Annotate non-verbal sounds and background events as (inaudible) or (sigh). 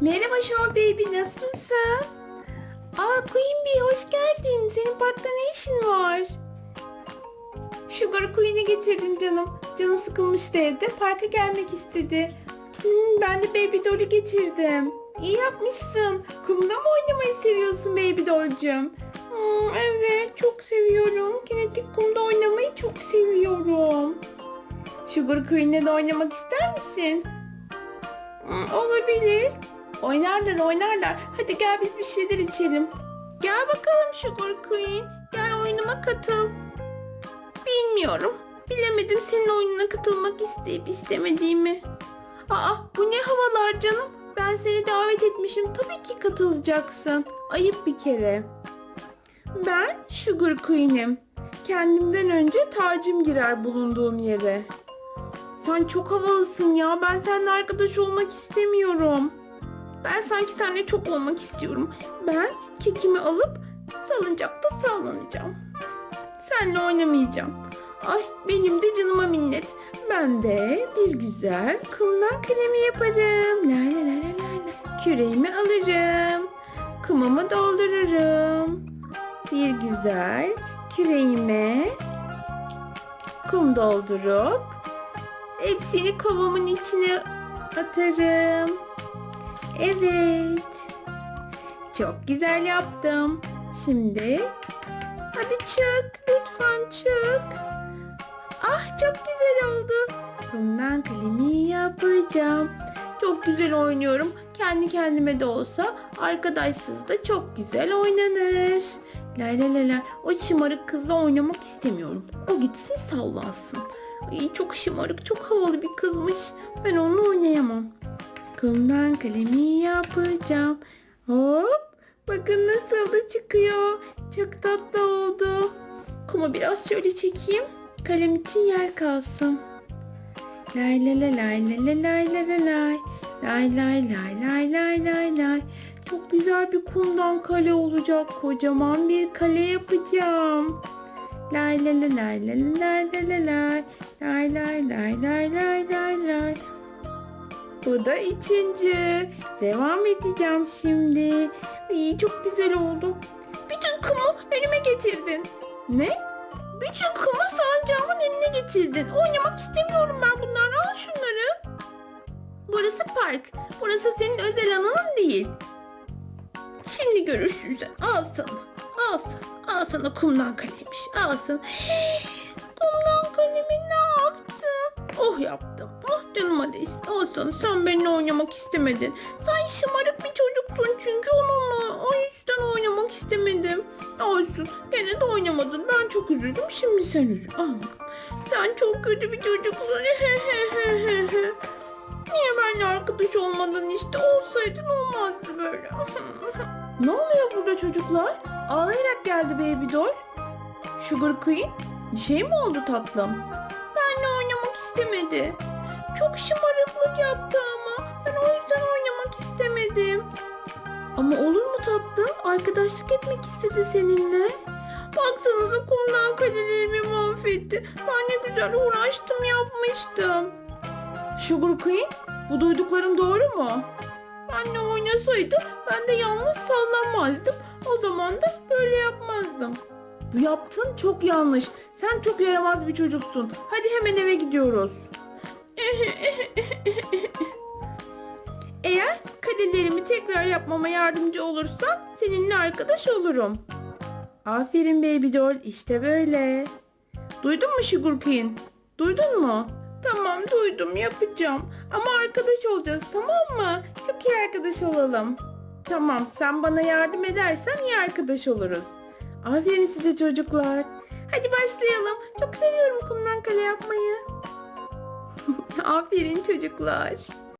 Merhaba Show Baby nasılsın? Aa Queen Bee hoş geldin. Senin parkta ne işin var? Sugar Queen'i getirdim canım. Canı sıkılmıştı evde. Parka gelmek istedi. Hmm, ben de Baby Doll'u getirdim. İyi yapmışsın. Kumda mı oynamayı seviyorsun Baby Doll'cum? Hmm, evet çok seviyorum. Kinetik kumda oynamayı çok seviyorum. Sugar Queen'le de oynamak ister misin? Hmm, olabilir. Oynarlar oynarlar. Hadi gel biz bir şeyler içelim. Gel bakalım Sugar Queen. Gel oyunuma katıl. Bilmiyorum. Bilemedim senin oyununa katılmak isteyip istemediğimi. Aa bu ne havalar canım. Ben seni davet etmişim. Tabii ki katılacaksın. Ayıp bir kere. Ben Sugar Queen'im. Kendimden önce tacım girer bulunduğum yere. Sen çok havalısın ya. Ben seninle arkadaş olmak istemiyorum. Ben sanki seninle çok olmak istiyorum. Ben kekimi alıp salıncakta sallanacağım. Seninle oynamayacağım. Ay benim de canıma minnet. Ben de bir güzel kumdan kremi yaparım. La la la la la. Küreğimi alırım. Kumamı doldururum. Bir güzel küreğime kum doldurup hepsini kovamın içine atarım. Evet. Çok güzel yaptım. Şimdi hadi çık. Lütfen çık. Ah çok güzel oldu. Kumdan kalemi yapacağım. Çok güzel oynuyorum. Kendi kendime de olsa arkadaşsız da çok güzel oynanır. La la la la. O şımarık kızla oynamak istemiyorum. O gitsin sallansın. Ay, çok şımarık, çok havalı bir kızmış. Ben onunla oynayamam. Kumdan kalemi yapacağım. Hop. Bakın nasıl da çıkıyor. Çok tatlı oldu. Kumu biraz şöyle çekeyim. Kalem için yer kalsın. Lay lay lay lay lay lay lay lay lay. Lay lay lay lay lay lay lay. Çok güzel bir kumdan kale olacak. Kocaman bir kale yapacağım. Lay lay lay lay lay lay lay lay lay. Lay lay lay lay lay lay lay. Bu da üçüncü. Devam edeceğim şimdi. İyi çok güzel oldu. Bütün kumu önüme getirdin. Ne? Bütün kumu sancağımın önüne getirdin. Oynamak istemiyorum ben bunlarla. Al şunları. Burası park. Burası senin özel alanın değil. Şimdi görüşürüz. Al sana. Al sana. Al sana kumdan kalemmiş. Al sana. Yaptın? Oh yaptım. Canıma değsin. Al sana. Sen benimle oynamak istemedin. Sen şımarık bir çocuksun çünkü onunla. O yüzden oynamak istemedim. Olsun. Gene de oynamadın. Ben çok üzüldüm. Şimdi sen üzül. Bakalım. Sen çok kötü bir çocuksun. Niye benimle arkadaş olmadın işte? Olsaydın olmazdı böyle. ne oluyor burada çocuklar? Ağlayarak geldi Baby Doll. Sugar Queen, bir şey mi oldu tatlım? İstemedi. Çok şımarıklık yaptı ama. Ben o yüzden oynamak istemedim. Ama olur mu tatlım? Arkadaşlık etmek istedi seninle. Baksanıza kumdan kalelerimi mahvetti. Ben ne güzel uğraştım yapmıştım. Sugar Queen, bu duyduklarım doğru mu? Benle oynasaydı ben de yalnız sallanmazdım. O zaman da böyle yapmazdım. Bu yaptığın çok yanlış. Sen çok yaramaz bir çocuksun. Hadi hemen eve gidiyoruz. (laughs) Eğer kalelerimi tekrar yapmama yardımcı olursan seninle arkadaş olurum. Aferin Baby Doll. işte böyle. Duydun mu Queen? Duydun mu? Tamam duydum yapacağım. Ama arkadaş olacağız tamam mı? Çok iyi arkadaş olalım. Tamam sen bana yardım edersen iyi arkadaş oluruz. Aferin size çocuklar. Hadi başlayalım. Çok seviyorum kumdan kale yapmayı. (laughs) Aferin çocuklar.